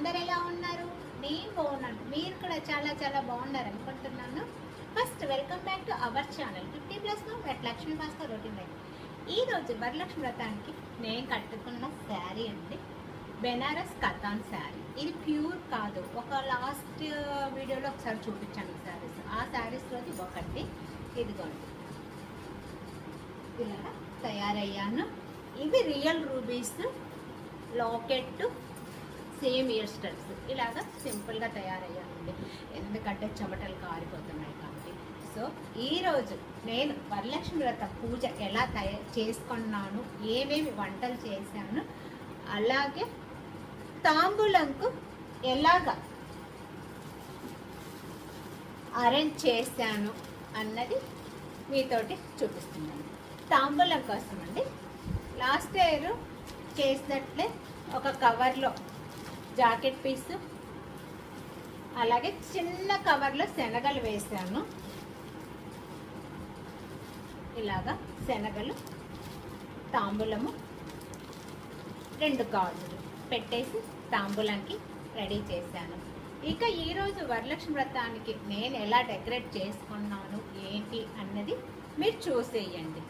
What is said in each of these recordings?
అందరు ఎలా ఉన్నారు? నేను బాగున్నాను మీరు కూడా చాలా చాలా బాగున్నారు అనుకుంటున్నాను. First welcome back to our channel fifty plus wet Lakshmi Bhaskar routine life ఈ రోజు వరలక్ష్మి వ్రతానికి నేను కట్టుకున్న శారీ అండి. బెనారస్ కథాన్ శారీ. ఇది ప్యూర్ కాదు. ఒక లాస్ట్ వీడియోలో ఒకసారి చూపించాను శారీస్. ఆ శారీస్లోది ఒకటి ఇదిగోండి. ఇలా తయారయ్యాను. ఇవి real rubies locket same ear studs ఇలాగా సింపుల్గా తయారయ్యానండి. ఎందుకంటే చెమటలు కారిపోతున్నాయి కాబట్టి. సో ఈరోజు నేను వరలక్ష్మి వ్రత పూజ ఎలా తయారు చేసుకున్నాను ఏమేమి వంటలు చేశాను అలాగే తాంబూలంకు ఎలాగా అరేంజ్ చేశాను అన్నది మీతోటి చూపిస్తున్నాను. తాంబూలం కోసం అండి లాస్ట్ ఇయర్ చేసినట్లే ఒక కవర్లో జాకెట్ పీసు. అలాగే చిన్న కవర్లో శనగలు వేసాను ఇలాగా శనగలు తాంబూలము రెండు గాజులు పెట్టేసి తాంబూలానికి రెడీ చేశాను. ఇక ఈరోజు వరలక్ష్మి వ్రతానికి నేను ఎలా డెకరేట్ చేసుకున్నాను ఏంటి అన్నది మీరు చూసేయండి.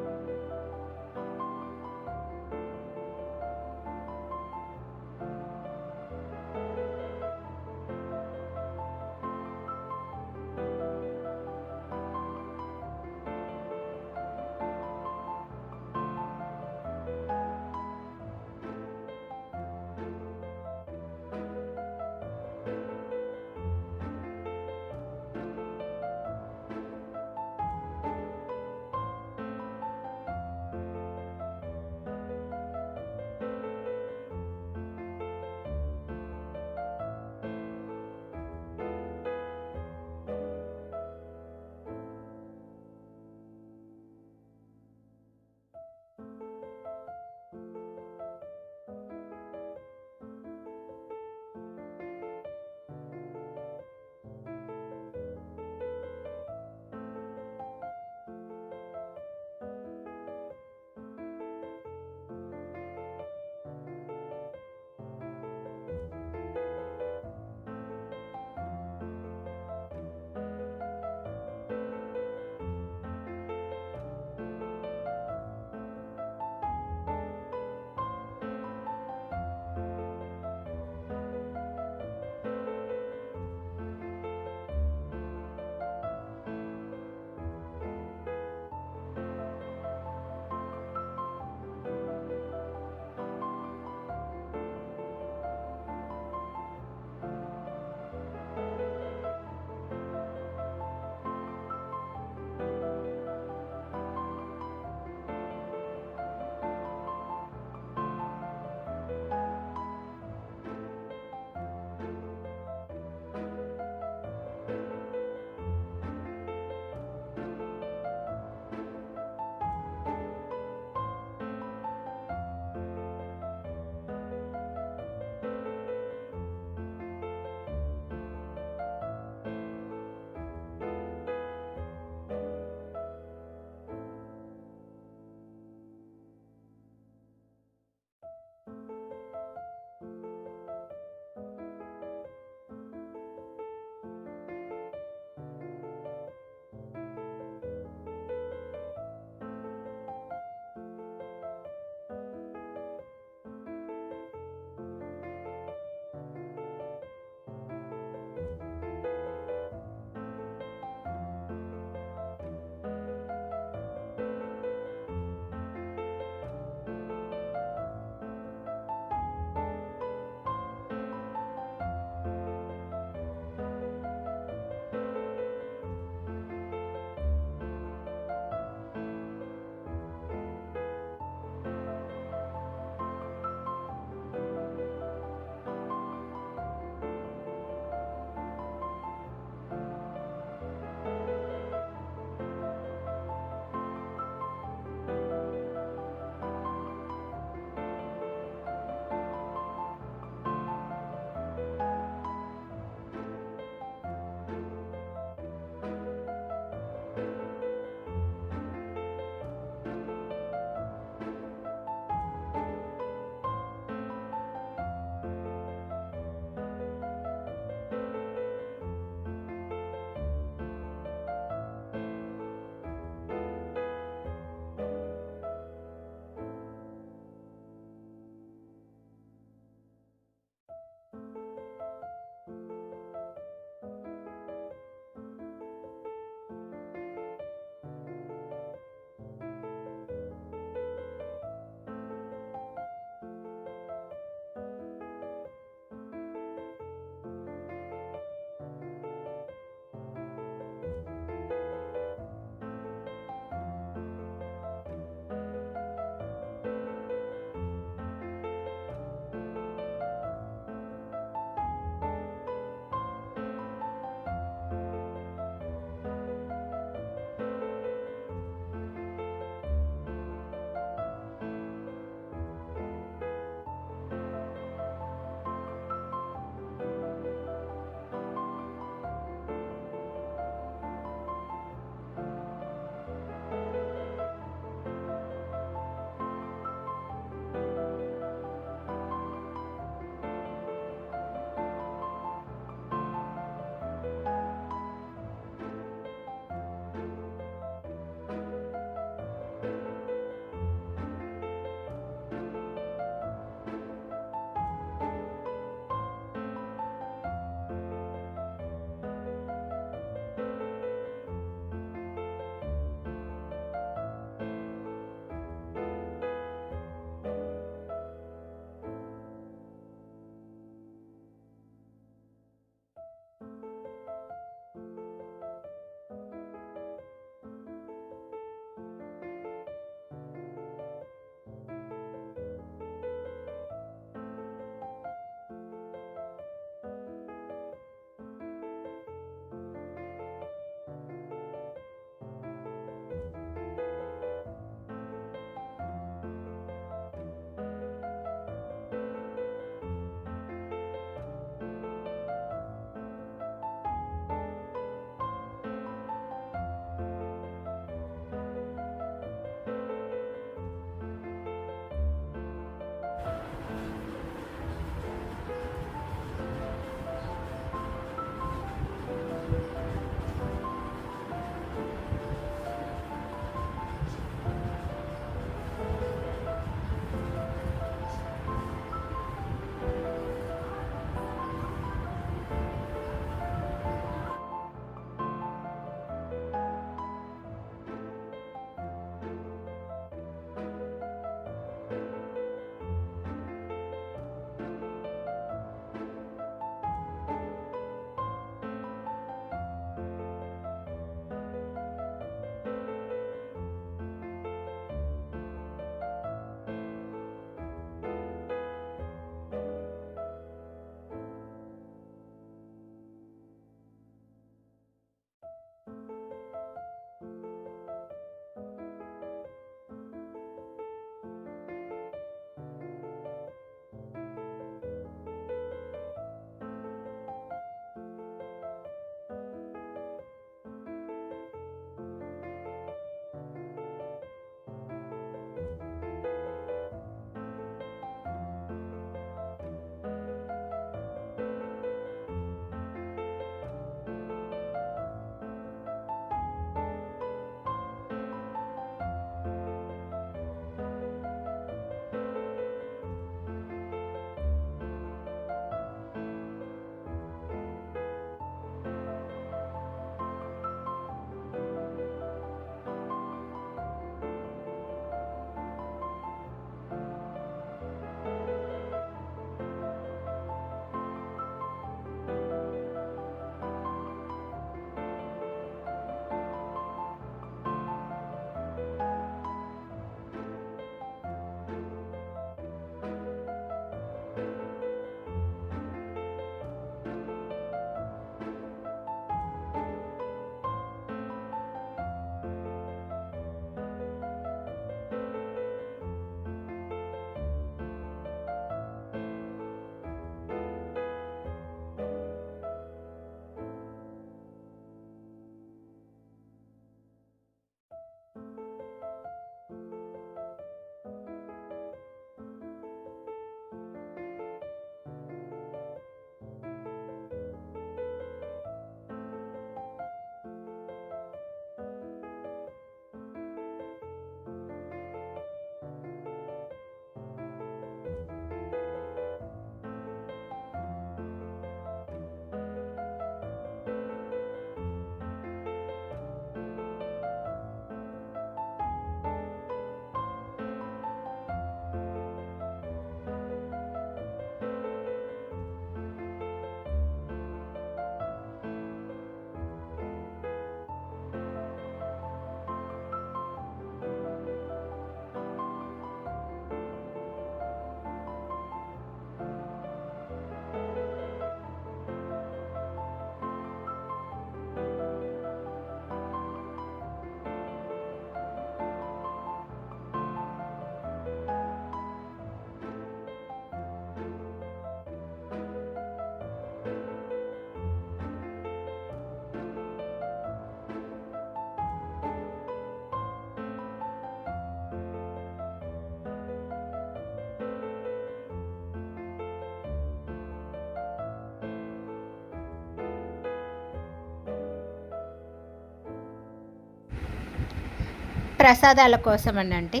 ప్రసాదాల కోసం అనండి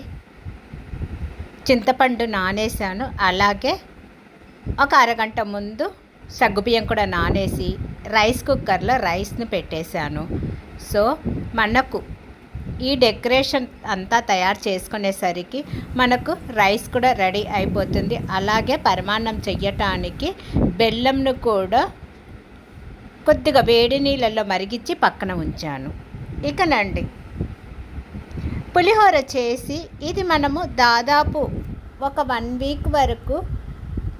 చింతపండు నానేసాను. అలాగే ఒక అరగంట ముందు సగ్గుబియ్యం కూడా నానేసి రైస్ కుక్కర్లో రైస్ని పెట్టేశాను. సో మనకు ఈ డెకరేషన్ అంతా తయారు చేసుకునేసరికి మనకు రైస్ కూడా రెడీ అయిపోతుంది. అలాగే పరిమాణం చెయ్యటానికి బెల్లంను కూడా కొద్దిగా వేడి నీళ్ళల్లో మరిగించి పక్కన ఉంచాను. ఇకనండి. పులిహోర చేసి ఇది మనము దాదాపు ఒక వన్ వీక్ వరకు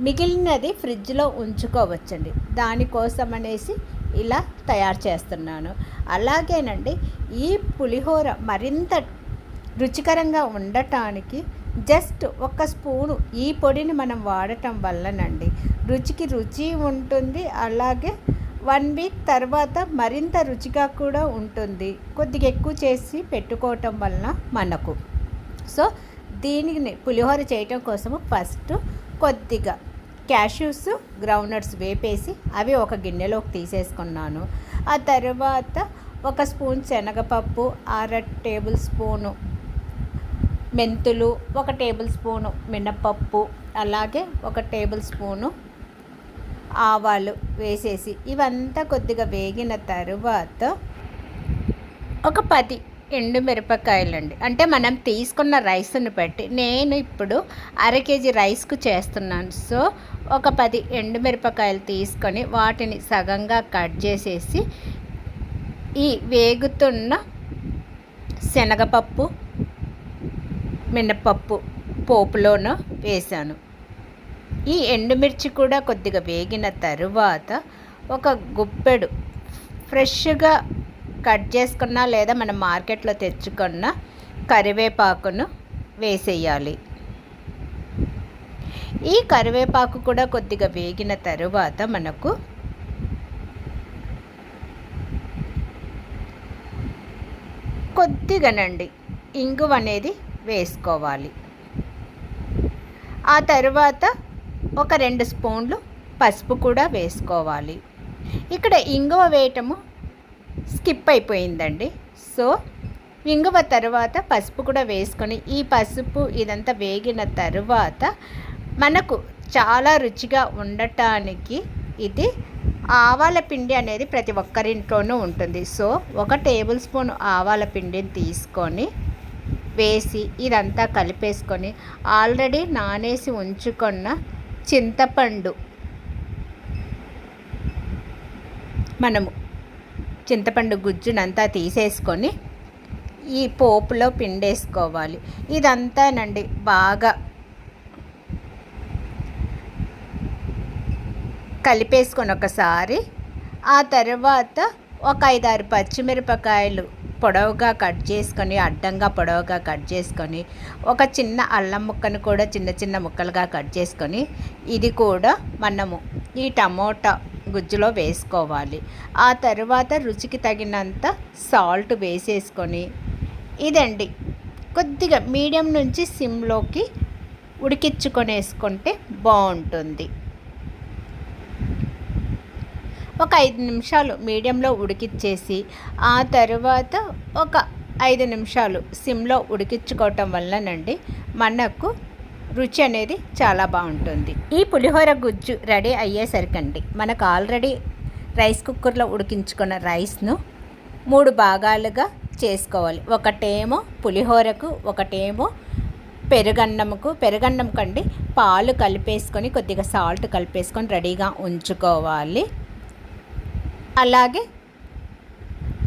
మిగిలినది ఫ్రిడ్జ్లో ఉంచుకోవచ్చండి. దానికోసం అనేసి ఇలా తయారు చేస్తున్నాను. అలాగేనండి ఈ పులిహోర మరింత రుచికరంగా ఉండటానికి జస్ట్ ఒక స్పూను ఈ పొడిని మనం వాడటం వల్లనండి రుచికి రుచి ఉంటుంది అలాగే వన్ వీక్ తర్వాత మరింత రుచిగా కూడా ఉంటుంది. కొద్దిగా ఎక్కువ చేసి పెట్టుకోవటం వలన మనకు. సో దీనిని పులిహోర చేయటం కోసము ఫస్ట్ కొద్దిగా క్యాష్యూస్ గ్రౌండ్నట్స్ వేపేసి అవి ఒక గిన్నెలోకి తీసేసుకున్నాను. ఆ తర్వాత ఒక స్పూన్ శనగపప్పు అర టేబుల్ స్పూను మెంతులు ఒక టేబుల్ స్పూను మినపప్పు అలాగే ఒక టేబుల్ స్పూను ఆవాలు వేసేసి ఇవంతా కొద్దిగా వేగిన తరువాత ఒక పది ఎండు మిరపకాయలండి. అంటే మనం తీసుకున్న రైస్ని బట్టి నేను ఇప్పుడు అర కేజీ రైస్కు చేస్తున్నాను. సో ఒక పది ఎండు మిరపకాయలు తీసుకొని వాటిని సగంగా కట్ చేసేసి ఈ వేగుతున్న శనగపప్పు మినపప్పు పోపులోనూ వేశాను ఈ ఎండుమిర్చి కూడా కొద్దిగా వేగిన తరువాత ఒక గుప్పెడు ఫ్రెష్గా కట్ చేసుకున్న లేదా మనం మార్కెట్లో తెచ్చుకున్న కరివేపాకును వేసేయాలి. ఈ కరివేపాకు కూడా కొద్దిగా వేగిన తరువాత మనకు కొద్దిగానండి ఇంగువ అనేది వేసుకోవాలి. ఆ తర్వాత ఒక రెండు స్పూన్లు పసుపు కూడా వేసుకోవాలి. ఇక్కడ ఇంగువ వేయటము స్కిప్ అయిపోయిందండి. సో ఇంగువ తర్వాత పసుపు కూడా వేసుకొని ఈ పసుపు ఇదంతా వేగిన తరువాత మనకు చాలా రుచిగా ఉండటానికి ఇది ఆవాల పిండి అనేది ప్రతి ఒక్కరింట్లోనూ ఉంటుంది. సో ఒక టేబుల్ స్పూన్ ఆవాల పిండిని తీసుకొని వేసి ఇదంతా కలిపేసుకొని ఆల్రెడీ నానేసి ఉంచుకున్న చింతపండు. మనము చింతపండు గుజ్జునంతా తీసేసుకొని ఈ పోపులో పిండేసుకోవాలి. ఇదంతానండి బాగా కలిపేసుకొని ఒకసారి ఆ తర్వాత ఒక ఐదారు పచ్చిమిరపకాయలు పొడవుగా కట్ చేసుకొని అడ్డంగా పొడవుగా కట్ చేసుకొని ఒక చిన్న అల్లం ముక్కను కూడా చిన్న చిన్న ముక్కలుగా కట్ చేసుకొని ఇది కూడా మనము ఈ టమోటా గుజ్జులో వేసుకోవాలి. ఆ తర్వాత రుచికి తగినంత సాల్ట్ వేసేసుకొని ఇదండి. కొద్దిగా మీడియం నుంచి సిమ్లోకి ఉడికించుకొనేసుకుంటే బాగుంటుంది. ఒక ఐదు నిమిషాలు మీడియంలో ఉడికిచ్చేసి ఆ తర్వాత ఒక ఐదు నిమిషాలు సిమ్లో ఉడికించుకోవటం వల్లనండి మనకు రుచి అనేది చాలా బాగుంటుంది. ఈ పులిహోర గుజ్జు రెడీ అయ్యేసరికండి. మనకు ఆల్రెడీ రైస్ కుక్కర్లో ఉడికించుకున్న రైస్ను మూడు భాగాలుగా చేసుకోవాలి. ఒకటేమో పులిహోరకు ఒకటేమో పెరుగన్నముకు. పెరుగన్నం కండి పాలు కలిపేసుకొని కొద్దిగా సాల్ట్ కలిపేసుకొని రెడీగా ఉంచుకోవాలి. అలాగే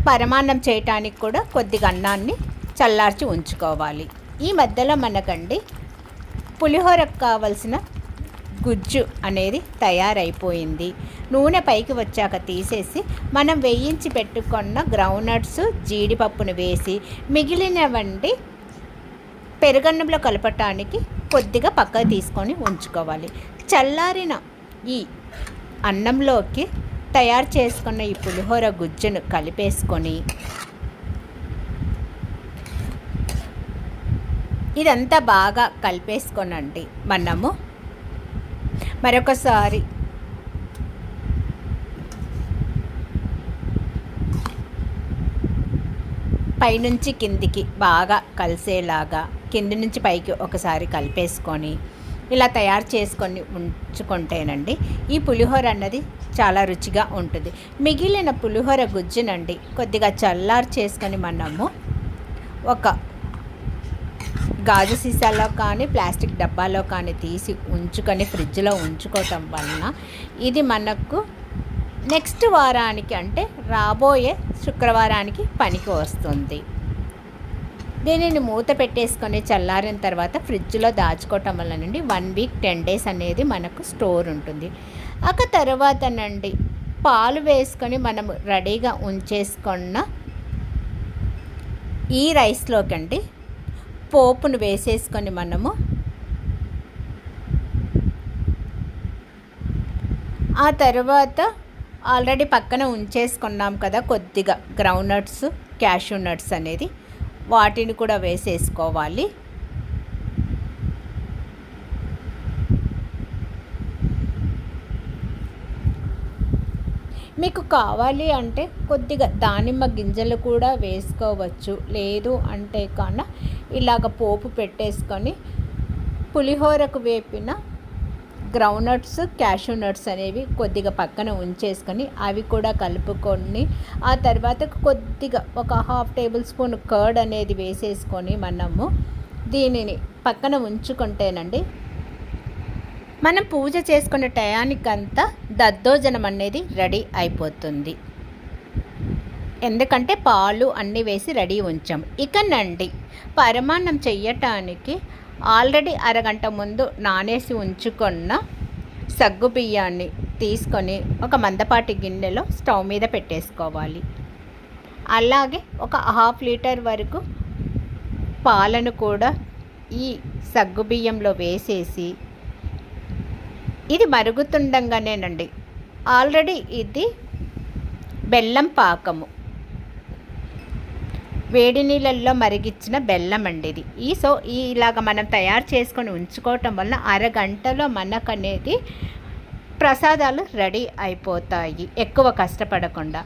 పరమాన్నం చేయటానికి కూడా కొద్దిగా అన్నాన్ని చల్లార్చి ఉంచుకోవాలి. ఈ మధ్యలో మనకండి పులిహోరకు కావలసిన గుజ్జు అనేది తయారైపోయింది. నూనె పైకి వచ్చాక తీసేసి మనం వేయించి పెట్టుకున్న గ్రౌండ్నట్స్ జీడిపప్పును వేసి మిగిలినవండి పెరుగన్నంలో కలపటానికి కొద్దిగా పక్కకు తీసుకొని ఉంచుకోవాలి. చల్లారిన ఈ అన్నంలోకి తయారు చేసుకున్న ఈ పులిహోర గుజ్జును కలిపేసుకొని ఇదంతా బాగా కలిపేసుకోనండి మనము. మరొకసారి పైనుంచి కిందికి బాగా కలిసేలాగా కింది నుంచి పైకి ఒకసారి కలిపేసుకొని ఇలా తయారు చేసుకొని ఉంచుకుంటేనండి ఈ పులిహోర అన్నది చాలా రుచిగా ఉంటుంది. మిగిలిన పులిహోర గుజ్జునండి. కొద్దిగా చల్లారు చేసుకొని మనము ఒక గాజు సీసాలో కానీ ప్లాస్టిక్ డబ్బాలో కానీ తీసి ఉంచుకొని ఫ్రిడ్జ్లో ఉంచుకోవటం వలన ఇది మనకు నెక్స్ట్ వారానికి అంటే రాబోయే శుక్రవారానికి పనికి వస్తుంది. దీనిని మూత పెట్టేసుకొని చల్లారిన తర్వాత ఫ్రిడ్జ్లో దాచుకోవటం వల్ల నుండి వన్ వీక్ టెన్ డేస్ అనేది మనకు స్టోర్ ఉంటుంది. ఒక తర్వాతనండి పాలు వేసుకొని మనము రెడీగా ఉంచేసుకున్న ఈ రైస్లోకి అండి పోపును వేసేసుకొని మనము ఆ తర్వాత ఆల్రెడీ పక్కన ఉంచేసుకున్నాం కదా కొద్దిగా గ్రౌండ్ నట్స్ క్యాషూ నట్స్ అనేది వాటిని కూడా వేసేసుకోవాలి. మీకు కావాలి అంటే కొద్దిగా దానిమ్మ గింజలు కూడా వేసుకోవచ్చు. లేదు అంటే కన్నా ఇలాగ పోపు పెట్టేసుకొని పులిహోరకు వేపిన గ్రౌండ్ నట్స్ క్యాషూ నట్స్ అనేవి కొద్దిగా పక్కన ఉంచేసుకొని అవి కూడా కలుపుకొని ఆ తర్వాత కొద్దిగా ఒక హాఫ్ టేబుల్ స్పూన్ కర్డ్ అనేది వేసేసుకొని మనము దీనిని పక్కన ఉంచుకుంటేనండి మనం పూజ చేసుకునే టయానికంతా దద్దోజనం అనేది రెడీ అయిపోతుంది. ఎందుకంటే పాలు అన్నీ వేసి రెడీ ఉంచాం ఇక నండి పరమాన్నం చెయ్యటానికి ఆల్రెడీ అరగంట ముందు నానేసి ఉంచుకున్న సగ్గు బియ్యాన్ని తీసుకొని ఒక మందపాటి గిన్నెలో స్టవ్ మీద పెట్టేసుకోవాలి. అలాగే ఒక హాఫ్ లీటర్ వరకు పాలను కూడా ఈ సగ్గు బియ్యంలో వేసేసి ఇది మరుగుతుండగానేనండి. ఆల్రెడీ ఇది బెల్లం పాకము. వేడి నీళ్ళల్లో మరిగించిన బెల్లం అండి ఇది. ఈ సో ఇలాగ మనం తయారు చేసుకొని ఉంచుకోవటం వలన అరగంటలో మనకు అనేది ప్రసాదాలు రెడీ అయిపోతాయి. ఎక్కువ కష్టపడకుండా.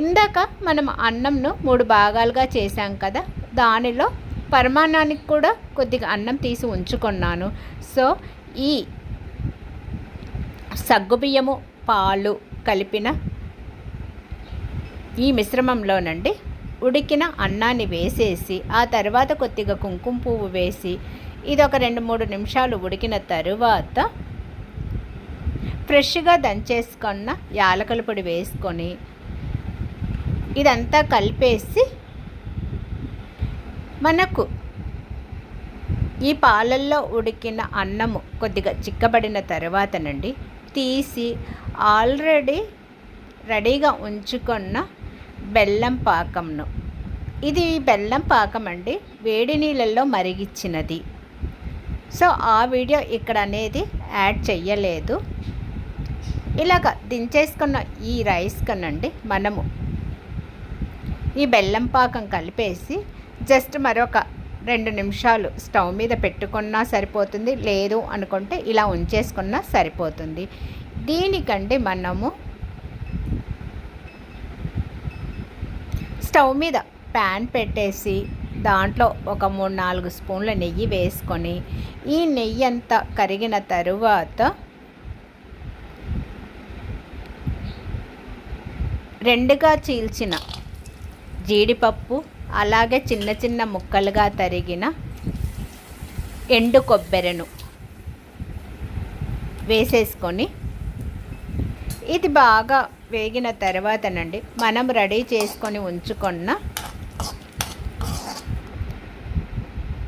ఇందాక మనం అన్నంను మూడు భాగాలుగా చేశాం కదా దానిలో పరిమాణానికి కూడా కొద్దిగా అన్నం తీసి ఉంచుకున్నాను. సో ఈ సగ్గుబియ్యము పాలు కలిపిన ఈ మిశ్రమంలోనండి ఉడికిన అన్నాన్ని వేసేసి ఆ తర్వాత కొద్దిగా కుంకుమ పువ్వు వేసి ఇది ఒక రెండు మూడు నిమిషాలు ఉడికిన తరువాత ఫ్రెష్గా దంచేసుకున్న యాలకల పొడి వేసుకొని ఇదంతా కలిపేసి మనకు ఈ పాలల్లో ఉడికిన అన్నము కొద్దిగా చిక్కబడిన తర్వాతనండి తీసి ఆల్రెడీ రెడీగా ఉంచుకున్న బెల్లం పాకంను. ఇది బెల్లం పాకం అండి. వేడి నీళ్ళల్లో మరిగిచ్చినది. సో ఆ వీడియో ఇక్కడ అనేది యాడ్ చెయ్యలేదు. ఇలాగ దించేసుకున్న ఈ రైస్ కనండి. మనము ఈ బెల్లం పాకం కలిపేసి జస్ట్ మరొక రెండు నిమిషాలు స్టవ్ మీద పెట్టుకున్నా సరిపోతుంది లేదు అనుకుంటే ఇలా ఉంచేసుకున్నా సరిపోతుంది. దీనికంటే మనము స్టవ్ మీద ప్యాన్ పెట్టేసి దాంట్లో ఒక మూడు నాలుగు స్పూన్ల నెయ్యి వేసుకొని ఈ నెయ్యి అంతా కరిగిన తరువాత రెండుగా చీల్చిన జీడిపప్పు అలాగే చిన్న చిన్న ముక్కలుగా తరిగిన ఎండు కొబ్బెరను వేసేసుకొని ఇది బాగా వేగిన తర్వాతనండి మనం రెడీ చేసుకొని ఉంచుకున్న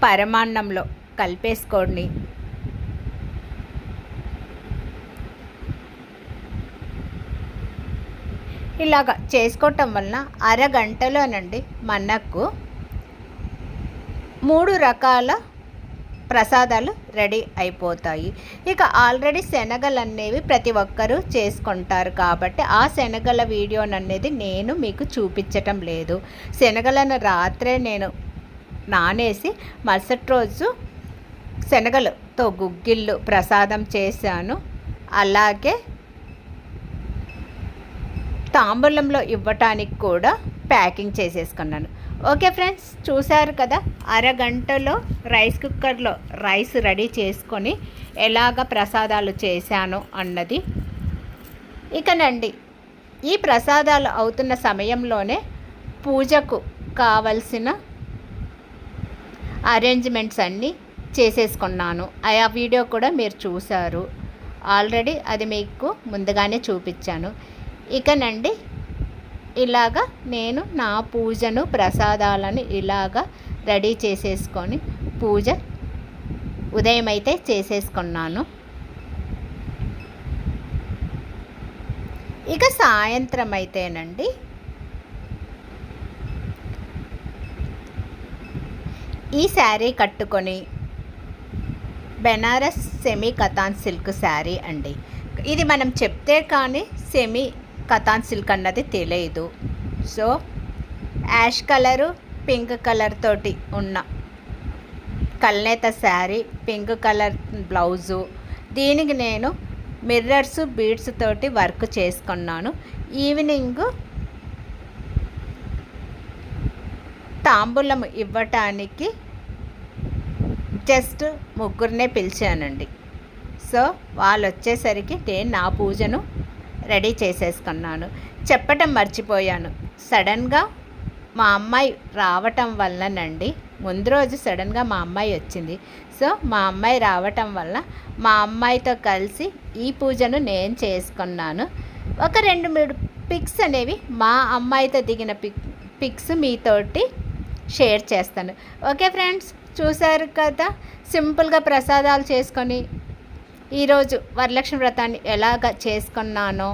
పరమాన్నంలో కలిపేసుకొని ఇలాగ చేసుకోవటం వలన అరగంటలోనండి మనకు మూడు రకాల ప్రసాదాలు రెడీ అయిపోతాయి. ఇక ఆల్రెడీ శనగలు అనేవి ప్రతి ఒక్కరూ చేసుకుంటారు కాబట్టి ఆ శనగల వీడియోని అనేది నేను మీకు చూపించటం లేదు. శనగలను రాత్రే నేను నానేసి మరుసటి రోజు శనగలతో గుగ్గిళ్ళు ప్రసాదం చేశాను. అలాగే తాంబూలంలో ఇవ్వటానికి కూడా ప్యాకింగ్ చేసేసుకున్నాను. ఓకే ఫ్రెండ్స్ చూసారు కదా అరగంటలో రైస్ కుక్కర్లో రైస్ రెడీ చేసుకొని ఎలాగ ప్రసాదాలు చేశాను అన్నది. ఇకనండి ఈ ప్రసాదాలు అవుతున్న సమయంలోనే పూజకు కావలసిన అరేంజ్మెంట్స్ అన్నీ చేసేసుకున్నాను. ఆ వీడియో కూడా మీరు చూశారు. ఆల్రెడీ అది మీకు ముందుగానే చూపించాను. ఇకనండి ఇలాగా నేను నా పూజను ప్రసాదాలను ఇలాగా రెడీ చేసేసుకొని పూజ ఉదయం అయితే చేసేసుకున్నాను. ఇక సాయంత్రం అయితేనండి ఈ శారీ కట్టుకొని Banaras semi katan silk sari అండి. ఇది మనం చెప్తే కానీ సెమీ కథాన్ సిల్క్ అన్నది తెలియదు so ash colour pink colour తోటి ఉన్న kalneta sari pink colour blouse. దీనికి నేను మిర్రర్స్ బీడ్స్ తోటి వర్క్ చేసుకున్నాను. ఈవినింగ్ తాంబూలం ఇవ్వటానికి జస్ట్ ముగ్గురినే పిలిచానండి. సో వాళ్ళు వచ్చేసరికి నేను నా పూజను రెడీ చేసేసుకున్నాను. చెప్పటం మర్చిపోయాను. సడన్గా మా అమ్మాయి రావటం వల్లనండి ముందు రోజు సడన్గా మా అమ్మాయి వచ్చింది. సో మా అమ్మాయి రావటం వల్ల మా అమ్మాయితో కలిసి ఈ పూజను నేను చేసుకున్నాను. ఒక రెండు మూడు పిక్స్ అనేవి మా అమ్మాయితో దిగిన పిక్ పిక్స్ మీతోటి షేర్ చేస్తాను. ఓకే ఫ్రెండ్స్ చూశారు కదా? సింపుల్గా ప్రసాదాలు చేసుకొని ఈరోజు వరలక్ష్మి వ్రతాన్ని ఎలాగ చేసుకున్నానో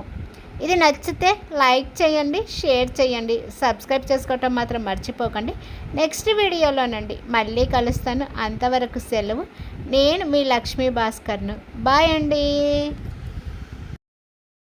ఇది నచ్చితే లైక్ చేయండి షేర్ చేయండి సబ్స్క్రైబ్ చేసుకోవటం మాత్రం మర్చిపోకండి. నెక్స్ట్ వీడియోలోనండి మళ్ళీ కలుస్తాను. అంతవరకు సెలవు. నేను మీ లక్ష్మీ భాస్కర్ను. బాయ్ అండి.